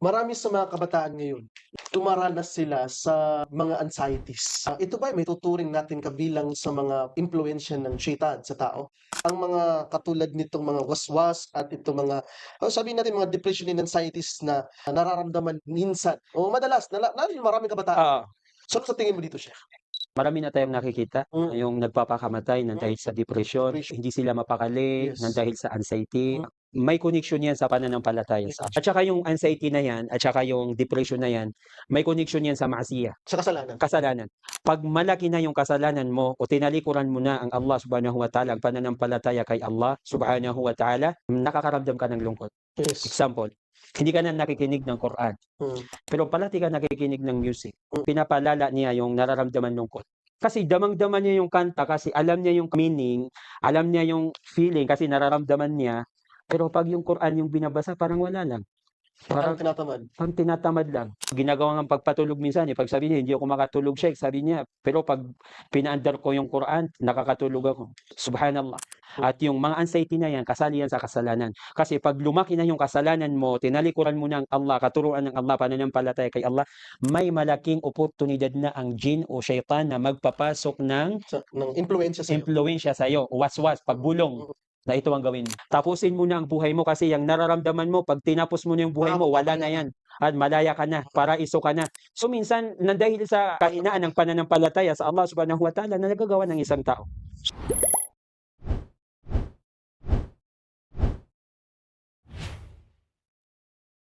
Marami sa mga kabataan ngayon, tumaranas sila sa mga anxieties. Ah, ito ba ay may tuturing natin kabilang sa mga impluensya ng syaitan sa tao? Ang mga katulad nitong mga waswas at itong mga, oh, sabihin natin mga depression and anxieties na nararamdaman minsan o madalas, na, na, maraming kabataan. Ah, So, sa tingin mo dito, Chef? marami na tayong nakikita Mm. yung nagpapakamatay nang dahil sa depression, Depression. hindi sila mapakali Yes. nang dahil sa anxiety. Mm. May connection yan sa pananampalataya. At saka yung anxiety na yan, at saka yung depression na yan, may connection yan sa maasiya, Sa kasalanan. kasalanan. Pag malaki na yung kasalanan mo o tinalikuran mo na ang Allah subhanahu wa ta'ala, ang pananampalataya kay Allah subhanahu wa ta'ala, nakakaramdam ka ng lungkot. Yes. Example, hindi ka na nakikinig ng Quran, Mm. pero palati ka nakikinig ng music. Mm. Pinapalala niya yung nararamdaman lungkot. Kasi damang-daman niya yung kanta kasi alam niya yung meaning, alam niya yung feeling kasi nararamdaman niya. Pero pag yung Quran yung binabasa, parang wala lang. Parang tinatamad. parang tinatamad lang. Ginagawa ng pagpatulog minsan, eh, pag sabi niya, hindi ako makatulog siya, sabi niya, pero pag pinaandar ko yung Quran, nakakatulog ako. Subhanallah. At yung mga anxiety na yan, kasali yan sa kasalanan. Kasi pag lumaki na yung kasalanan mo, tinalikuran mo ng Allah, katuruan ng Allah, pananampalataya kay Allah, may malaking oportunidad na ang jin o shaitan na magpapasok ng Sa, ng influensya sa'yo. impluensya sa'yo, waswas, pagbulong na ito ang gawin. Tapusin mo na ang buhay mo kasi yung nararamdaman mo, pag tinapos mo na yung buhay mo, wala na yan. At malaya ka na, paraiso ka na. So minsan, nandahil sa kahinaan ng pananampalataya sa Allah subhanahu wa ta'ala na nagagawa ng isang tao.